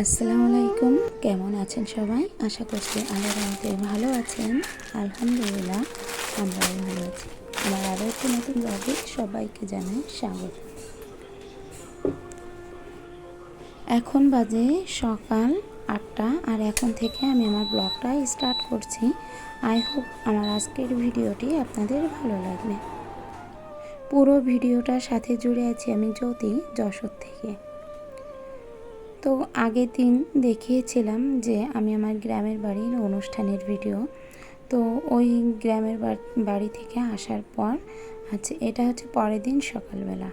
আসসালামু আলাইকুম। কেমন আছেন সবাই? আশা করছি রহমতে ভালো আছেন। আলহামদুলিল্লাহ, আমরাও ভালো আছি। আমার আরও একটি নতুন ব্লগে সবাইকে জানাই স্বাগত। এখন বাজে সকাল আটটা, আর এখন থেকে আমি আমার ব্লগটা স্টার্ট করছি। আই হোপ আমার আজকের ভিডিওটি আপনাদের ভালো লাগবে। পুরো ভিডিওটার সাথে জুড়ে আছি আমি জ্যোতি যশোর থেকে। তো আগের দিন দেখিয়েছিলাম যে আমি আমার গ্রামের বাড়ির অনুষ্ঠানের ভিডিও। তো ওই গ্রামের বাড়ি থেকে আসার পর হচ্ছে, এটা হচ্ছে পরের দিন সকালবেলা।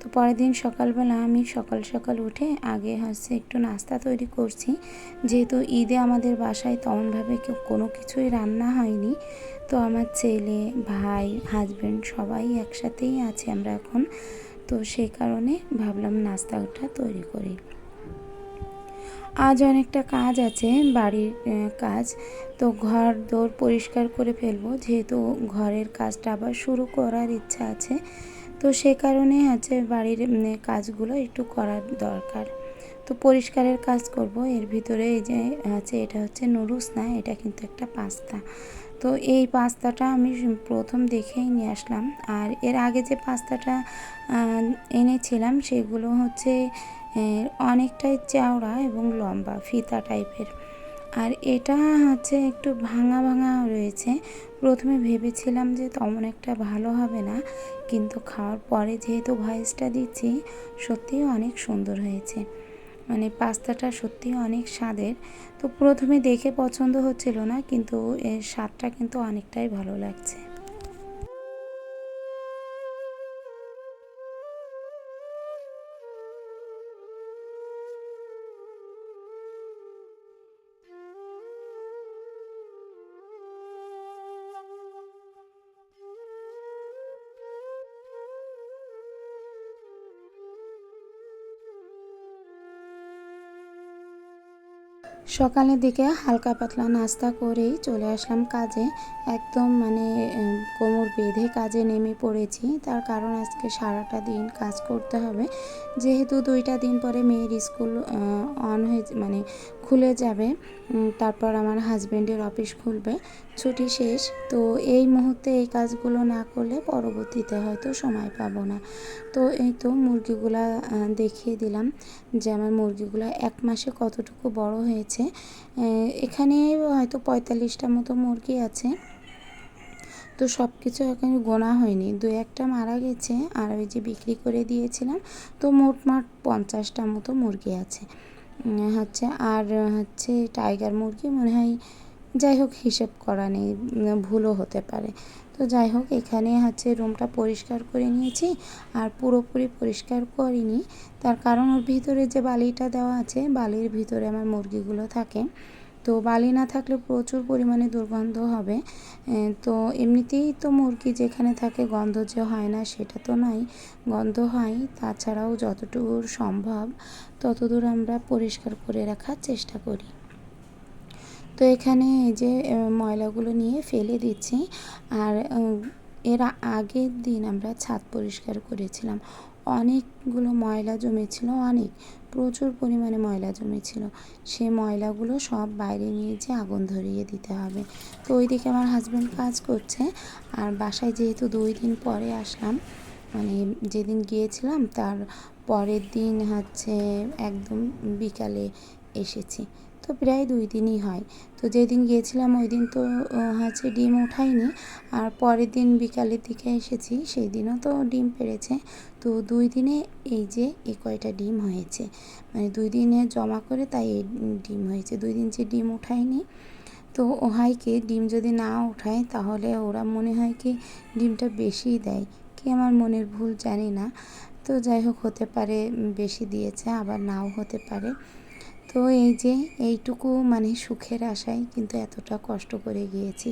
তো পরের দিন সকালবেলা আমি সকাল সকাল উঠে আগে হচ্ছে একটু নাস্তা তৈরি করছি। যেহেতু ঈদে আমাদের বাসায় তেমনভাবে কেউ, কোনো কিছুই রান্না হয়নি। তো আমার ছেলে, ভাই হাজব্যান্ড সবাই একসাথেই আছে আমরা এখন। তো সেই কারণে ভাবলাম নাস্তাটা তৈরি করি। আজ অনেকটা কাজ আছে, বাড়ির কাজ। তো ঘর দৌড় পরিষ্কার করে ফেলব, যেহেতু ঘরের কাজটা আবার শুরু করার ইচ্ছা আছে। তো সে কারণে হচ্ছে বাড়ির কাজগুলো একটু করার দরকার। তো পরিষ্কারের কাজ করব, এর ভিতরে এই যে হচ্ছে এটা হচ্ছে নুডলস না, এটা কিন্তু একটা পাস্তা। তো এই পাস্তাটা আমি প্রথম দেখেই নিয়ে আসলাম। আর এর আগে যে পাস্তাটা এনেছিলাম, সেগুলো হচ্ছে অনেকটাই চওড়া এবং লম্বা, ফিতা টাইপের। আর এটা হচ্ছে একটু ভাঙা ভাঙা রয়েছে। প্রথমে ভেবেছিলাম যে তেমন একটা ভালো হবে না, কিন্তু খাওয়ার পরে যেহেতু ভয়েসটা দিচ্ছি, সত্যিই অনেক সুন্দর হয়েছে। মানে পাস্তাটা সত্যিই অনেক স্বাদের। তো প্রথমে দেখে পছন্দ হচ্ছিল না, কিন্তু এর স্বাদটা কিন্তু অনেকটাই ভালো লাগছে। সকালের দিকে হালকা পাতলা নাস্তা করেই চলে আসলাম কাজে। একদম মানে কোমর বেঁধে কাজে নেমে পড়েছি। তার কারণ আজকে সারাটা দিন কাজ করতে হবে। যেহেতু দুইটা দিন পরে মেয়ের স্কুল অন হয়ে মানে খুলে যাবে তারপর আমার হাজব্যান্ডের অফিস খুলবে। ছুটি শেষ, তো এই মুহূর্তে এই কাজগুলো না করলে পরবর্তীতে হয়তো সময় পাবো না। তো এই তো মুরগিগুলা দেখিয়ে দিলাম যে আমার মুরগিগুলো এক মাসে কতটুকু বড় হয়েছে। এখানে হয়তো পঁয়তাল্লিশটা মতো মুরগি আছে। তো সব কিছু এখানে গোনা হয়নি। দু একটা মারা গেছে, আর ওই যে বিক্রি করে দিয়েছিলাম, তো মোটমাট পঞ্চাশটা মতো মুরগি আছে। হচ্ছে আর হচ্ছে টাইগার মুরগি মনে হয় যাই হোক হিসেব করা নেই ভুলও হতে পারে। তো যাই হোক এখানে হচ্ছে রুমটা পরিষ্কার করে নিয়েছি আর পুরোপুরি পরিষ্কার করিনি। তার কারণ ওর ভিতরে যে বালিটা দেওয়া আছে, বালির ভিতরে আমার মুরগিগুলো থাকে। তো বালি না থাকলে প্রচুর পরিমাণে দুর্গন্ধ হবে। তো এমনিতেই তো মুরগি যেখানে থাকে গন্ধ যে হয় না সেটা তো নয় গন্ধ হয়। তাছাড়াও যতটুকু সম্ভব ততদূর আমরা পরিষ্কার করে রাখার চেষ্টা করি। তো এখানে যে ময়লাগুলো নিয়ে ফেলে দিচ্ছি। আর এর আগের দিন আমরা ছাদ পরিষ্কার করেছিলাম। অনেকগুলো ময়লা জমেছিল, অনেক, প্রচুর পরিমাণে ময়লা জমেছিল। সে ময়লাগুলো সব বাইরে নিয়ে যে আগুন ধরিয়ে দিতে হবে। তো ওইদিকে আমার হাজব্যান্ড কাজ করছে। আর বাসায় যেহেতু দুই দিন পরে আসলাম মানে যেদিন গিয়েছিলাম, তার পরের দিন হচ্ছে একদম বিকালে এসেছি। তো প্রায় দুই দিনই হয়। তো যেদিন গিয়েছিলাম ওই দিন তো হচ্ছে ডিম ওঠাইনি আর পরের দিন বিকালের দিকে এসেছি সেই দিনও তো ডিম পেড়েছে। তো দুই দিনে এই যে এ কয়টা ডিম হয়েছে। মানে দুই দিনে জমা করে তাই এই ডিম হয়েছে। দুই দিন যে ডিম উঠায়নি তো ও হয় ডিম যদি না উঠায় তাহলে ওরা মনে হয় কি ডিমটা বেশি দেয়। কি আমার মনের ভুল জানি না। তো যাই হোক, হতে পারে বেশি দিয়েছে, আবার নাও হতে পারে। তো এই যে এইটুকু মানে সুখের আশায় কিন্তু এতটা কষ্ট করে গিয়েছি।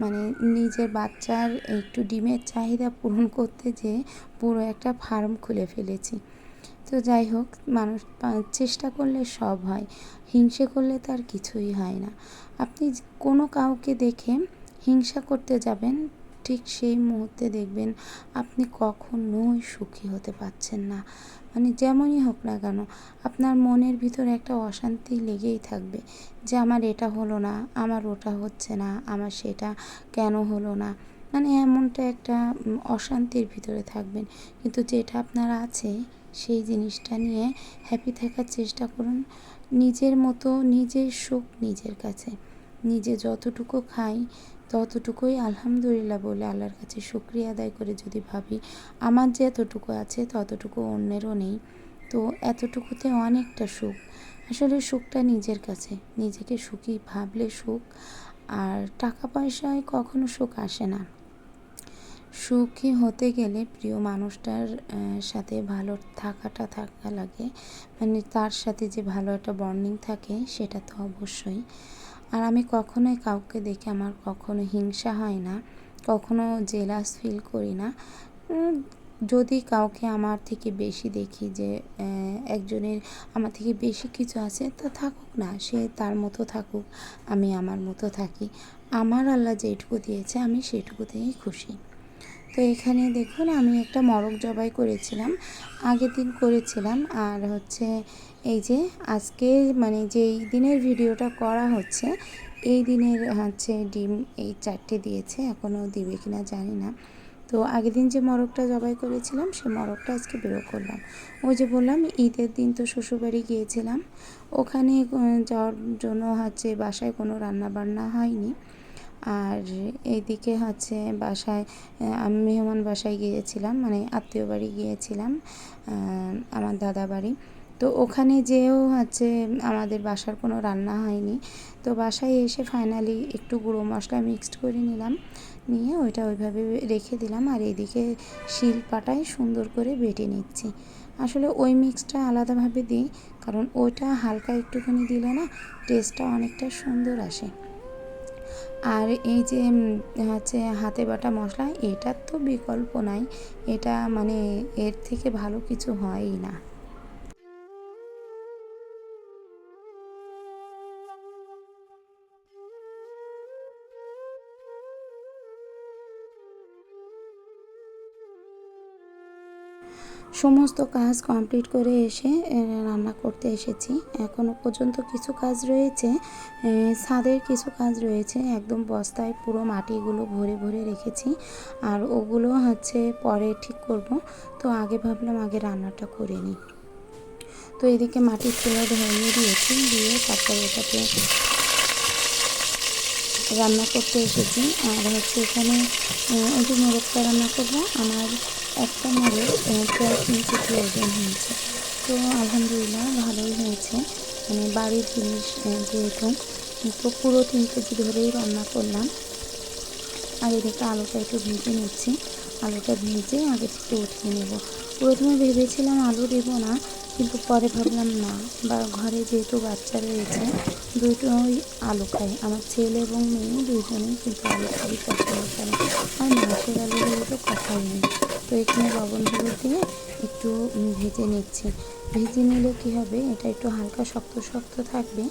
মানে নিজের বাচ্চার একটু ডিমের চাহিদা পূরণ করতে যে পুরো একটা ফার্ম খুলে ফেলেছি। তো যাই হোক, মানুষ চেষ্টা করলে সব হয়, হিংসে করলে তার কিছুই হয় না। আপনি কোনো কাউকে দেখে হিংসা করতে যাবেন ঠিক সেই মুহূর্তে দেখবেন আপনি কখনোই সুখী হতে পারছেন না। মানে যেমনই হোক না কেন, আপনার মনের ভিতরে একটা অশান্তি লেগেই থাকবে যে আমার এটা হলো না, আমার ওটা হচ্ছে না, আমার সেটা কেন হলো না। মানে এমনটা একটা অশান্তির ভিতরে থাকবেন। কিন্তু যেটা আপনার আছে, সেই জিনিসটা নিয়ে হ্যাপি থাকার চেষ্টা করুন নিজের মতো, নিজের সুখ নিজের কাছে। নিজে যতটুকু খাই, ততটুকুই আলহামদুলিল্লাহ বলে আল্লাহর কাছে শুক্রিয়া আদায় করে যদি ভাবি, আমার যে এতটুকু আছে ততটুকু অন্যেরও নেই। তো এতটুকুতে অনেকটা সুখ। আসলে সুখটা নিজের কাছে। নিজেকে সুখী ভাবলে সুখ, আর টাকা পয়সায় কখনো সুখ আসে না। সুখী হতে গেলে প্রিয় মানুষটার সাথে ভালো থাকাটা থাকা লাগে। মানে তার সাথে যে ভালো একটা বন্ডিং থাকে, সেটা তো অবশ্যই। আর আমি কখনোই কাউকে দেখে আমার কখনো হিংসা হয় না, কখনো জেলাস ফিল করি না। যদি কাউকে আমার থেকে বেশি দেখি যে একজনের আমার থেকে বেশি কিছু আছে, তা থাকুক না, সে তার মতো থাকুক, আমি আমার মতো থাকি। আমার আল্লাহ যেটুকু দিয়েছে, আমি সেটুকুতেই খুশি। তো এখানে দেখুন, আমি একটা মরক জবাই করেছিলাম। আগের দিন করেছিলাম। আর হচ্ছে এই যে আজকে মানে যেই দিনের ভিডিওটা করা হচ্ছে, এই দিনের হচ্ছে ডিম এই চারটে দিয়েছে। এখনও দিবে কিনা জানি না। তো আগের দিন যে মরকটা জবাই করেছিলাম, সে মরকটা আজকে বেরো করলাম। ওই যে বললাম, ঈদের দিন তো শ্বশুরবাড়ি গিয়েছিলাম। ওখানে যাওয়ার জন্য হচ্ছে বাসায় কোনো রান্না বান্না হয়নি। আর এইদিকে হচ্ছে বাসায় আমি মেহমান বাসায় গিয়েছিলাম মানে আত্মীয় বাড়ি গিয়েছিলাম আমার দাদা বাড়ি। তো ওখানে যেও হচ্ছে আমাদের বাসার কোনো রান্না হয়নি। তো বাসায় এসে ফাইনালি একটু গুঁড়ো মশলা মিক্সড করে নিলাম, নিয়ে ওইটা ওইভাবে রেখে দিলাম আর এইদিকে শিল সুন্দর করে বেটে নিচ্ছি। আসলে ওই মিক্সটা আলাদাভাবে দিই, কারণ ওইটা হালকা একটুখানি দিলে না টেস্টটা অনেকটা সুন্দর আসে। আর এই যে হচ্ছে হাতে বাটা মশলা, এটার তো বিকল্প নাই। এটা মানে এর থেকে ভালো কিছু হয়ই না। সমস্ত কাজ কমপ্লিট করে এসে রান্না করতে এসেছি। এখনও পর্যন্ত কিছু কাজ রয়েছে ছাদের কিছু কাজ রয়েছে, একদম বস্তায় পুরো মাটিগুলো ভরে ভরে রেখেছি। আর ওগুলো হচ্ছে পরে ঠিক করব, তো আগে ভাবলাম আগে রান্নাটা করে নিই। তো এদিকে মাটির চুলা ধরিয়ে দিয়েছি, দিয়ে তারপরে এটাতে রান্না করতে এসেছি। আর হচ্ছে এখানে ওই যে মোরগটা রান্না করব, আমার একটা মোরগ প্রায় তিন কেজি ওজন হয়েছে। তো আলহামদুলিল্লাহ ভালোই হয়েছে। মানে বাড়ির জিনিস যেহেতু, তো পুরো তিন কেজি ধরেই রান্না করলাম। আর এদিকে আলুটা একটু ভেজে নিচ্ছি। আলুটা ভেজে আগে থেকে উঠিয়ে নেব। প্রথমে ভেবেছিলাম আলু দেবো না কিন্তু পরে ভাবলাম, না, বা ঘরে যেহেতু বাচ্চা রয়েছে দুটোই আলু খায় আমার ছেলে এবং মেয়ে দুজনেই কিন্তু আলু খুবই পছন্দ করে আর মাছের আলু হলে তো কথাই নেই। তো এখানে লবণ হলুদ দিয়ে একটু ভেজে নিচ্ছি। ভেজে নিলে কি হবে? এটা একটু হালকা শক্ত শক্ত থাকবে,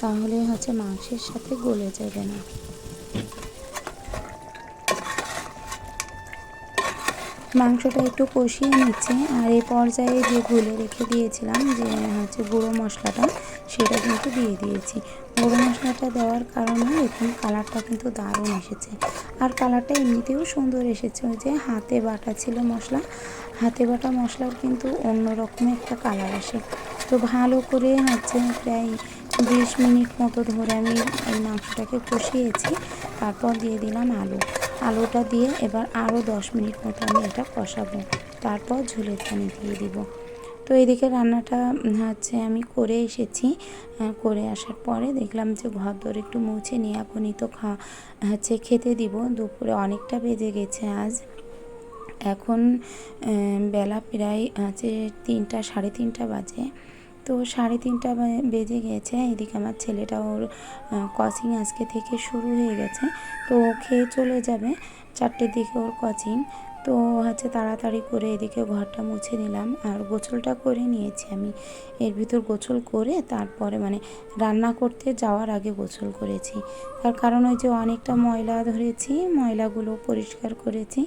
তাহলে হচ্ছে মাংসের সাথে গলে যাবে না। মাংসটা একটু কষিয়ে নিচ্ছি। আর এই পর্যায়ে যে গুলে রেখে দিয়েছিলাম যে হচ্ছে গুঁড়ো মশলাটা, সেটা কিন্তু দিয়ে দিয়েছি। গুঁড়ো মশলাটা দেওয়ার কারণে দেখুন কালারটা কিন্তু দারুণ এসেছে। আর কালারটা এমনিতেও সুন্দর এসেছে। ওই যে হাতে বাটা ছিল মশলা, হাতে বাটা মশলার কিন্তু অন্য রকমের একটা কালার আসে। তো ভালো করে হচ্ছে প্রায় বিশ মিনিট মতো ধরে আমি এই মাংসটাকে কষিয়েছি। তারপর দিয়ে দিলাম আলু। আলুটা দিয়ে এবার আরও দশ মিনিট মতো আমি এটা কষাবো। তারপর ঝোলের পানি দিয়ে দিব। তো এদিকে রান্নাটা হচ্ছে আমি করে এসেছি। করে আসার পরে দেখলাম যে ঘর দর একটু মুছে নিয়ে আপনি তো খা, হচ্ছে খেতে দিব। দুপুরে অনেকটা বেজে গেছে আজ। এখন বেলা প্রায় হচ্ছে তিনটা, সাড়ে তিনটা বাজে। তো সাড়ে তিনটা বেজে গেছে। এদিকে আমার ছেলেটা ওর কোচিং আজকে থেকে শুরু হয়ে গেছে। তো ও খেয়ে চলে যাবে। চারটের দিকে ওর কোচিং তো হচ্ছে তাড়াতাড়ি করে এদিকে ঘরটা মুছে নিলাম। আর গোছলটা করে নিয়েছি আমি। এর ভিতর গোছল করে তারপরে মানে রান্না করতে যাওয়ার আগে গোছল করেছি। তার কারণ ওই যে অনেকটা ময়লা ধরেছি, ময়লাগুলো পরিষ্কার করেছি।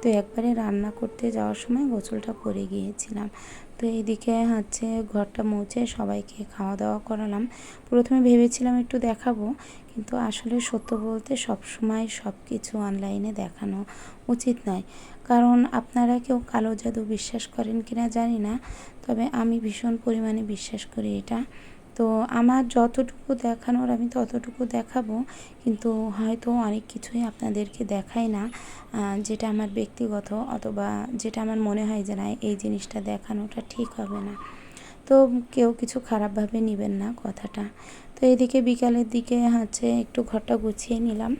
তো একবারে রান্না করতে যাওয়ার সময় গোসলটা করে গিয়েছিলাম। তো এইদিকে হচ্ছে ঘরটা মুছে সবাইকে খাওয়া দাওয়া করালাম। প্রথমে ভেবেছিলাম একটু দেখাবো, কিন্তু আসলে সত্য বলতে সবসময় সব কিছু অনলাইনে দেখানো উচিত নয়। কারণ আপনারা কেউ কালো জাদু বিশ্বাস করেন কিনা জানি না, তবে আমি ভীষণ পরিমাণে বিশ্বাস করি এটা। তো আমার যতটুকু দেখানোর আমি ততটুকু দেখাবো। কিন্তু হয়তো অনেক কিছুই আপনাদেরকে দেখাই না যেটা আমার ব্যক্তিগত অথবা যেটা আমার মনে হয় যে না, এই জিনিসটা দেখানোটা ঠিক হবে না। তো কেউ কিছু খারাপভাবে নেবেন না কথাটা। তো এদিকে বিকালের দিকে হচ্ছে একটু ঘরটা গুছিয়ে নিলাম।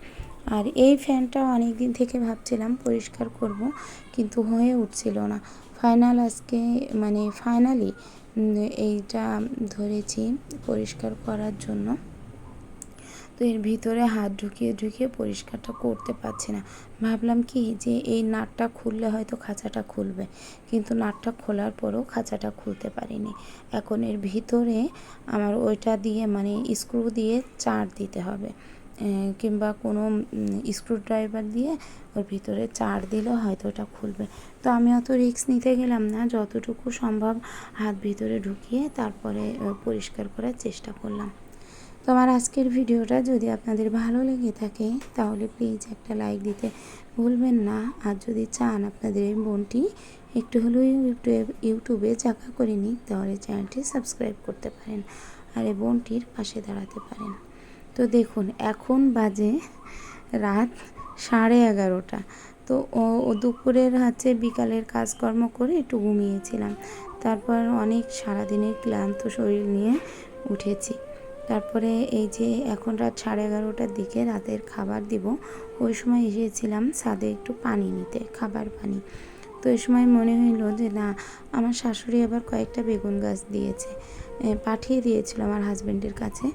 আর এই ফ্যানটা অনেক দিন থেকে ভাবছিলাম পরিষ্কার করব, কিন্তু হয়ে উঠছিল না। ফাইনাল আজকে মানে ফাইনালি এইটা ধরেছি পরিষ্কার করার জন্য। তো এর ভিতরে হাত ঢুকিয়ে ঢুকিয়ে পরিষ্কারটা করতে পারছি না। ভাবলাম কি যে এই নাটটা খুললে হয়তো খাঁচাটা খুলবে। কিন্তু নাটটা খোলার পরেও খাঁচাটা খুলতে পারিনি। এখন এর ভিতরে আমার ওইটা দিয়ে মানে স্ক্রু দিয়ে চার দিতে হবে। কিংবা কোনো স্ক্রু ড্রাইভার দিয়ে ওর ভিতরে চার দিলেও হয়তো ওটা খুলবে। তো আমি অত রিস্ক নিতে গেলাম না, যতটুকু সম্ভব হাত ভিতরে ঢুকিয়ে তারপরে পরিষ্কার করার চেষ্টা করলাম। তো আমার আজকের ভিডিওটা যদি আপনাদের ভালো লেগে থাকে, তাহলে প্লিজ একটা লাইক দিতে ভুলবেন না। আর যদি চান আপনাদের এই বোনটি একটু হলেও ইউটিউব, ইউটিউবে জায়গা করে নিই তাহলে চ্যানেলটি সাবস্ক্রাইব করতে পারেন আর এই বোনটির পাশে দাঁড়াতে পারেন। তো দেখুন, এখন বাজে রাত সাড়ে এগারোটা। তো ও দুপুরের হচ্ছে বিকালের কাজকর্ম করে একটু ঘুমিয়েছিলাম। তারপর অনেক সারাদিনের ক্লান্ত শরীর নিয়ে উঠেছি। তারপরে এই যে এখন রাত সাড়ে এগারোটার দিকে রাতের খাবার দিব, ওই সময় এসেছিলাম ছাদে একটু পানি নিতে, খাবার পানি। তো এই সময় মনে হইল যে, না, আমার শাশুড়ি আবার কয়েকটা বেগুন গাছ দিয়েছে। পাঠিয়ে দিয়েছিল আমার হাজব্যান্ডের কাছে।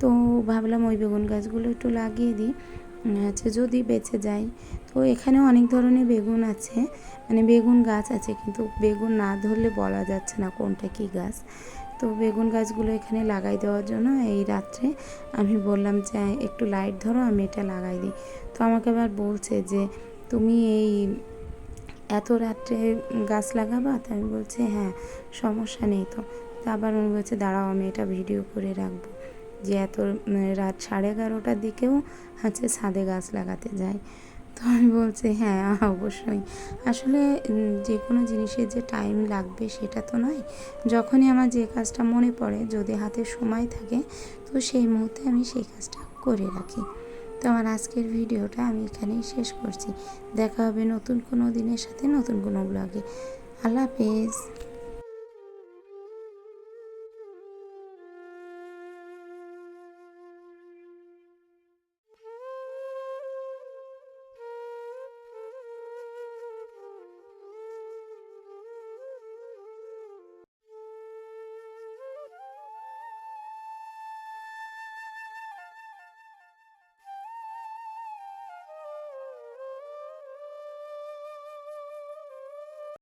তো ভাবলাম ওই বেগুন গাছগুলো একটু লাগিয়ে দিই। হচ্ছে যদি বেঁচে যায়। তো এখানেও অনেক ধরনের বেগুন আছে। মানে বেগুন গাছ আছে কিন্তু বেগুন না ধরলে বলা যাচ্ছে না কোনটা কি গাছ। তো বেগুন গাছগুলো এখানে লাগাই দেওয়ার জন্য এই রাত্রে আমি বললাম যে একটু লাইট ধরো, আমি এটা লাগাই দিই। তো আমাকে আবার বলছে যে তুমি এই এত রাত্রে গাছ লাগাবা? তো আমি বলছি হ্যাঁ সমস্যা নেই তো। তা আবার উনি বলছে দাঁড়াও, আমি এটা ভিডিও করে রাখব। যে এত রাত সাড়ে এগারোটার দিকেও হচ্ছে ছাদে গাছ লাগাতে যায়। তো আমি বলছি হ্যাঁ অবশ্যই। আসলে যে কোনো জিনিসের যে টাইম লাগবে সেটা তো নয়। যখনই আমার যে কাজটা মনে পড়ে, যদি হাতে সময় থাকে, তো সেই মুহূর্তে আমি সেই কাজটা করে রাখি। তো আমার আজকের ভিডিওটা আমি এখানেই শেষ করছি। দেখা হবে নতুন কোনো দিনের সাথে নতুন কোনো ব্লগে আল্লাহ হাফেজ।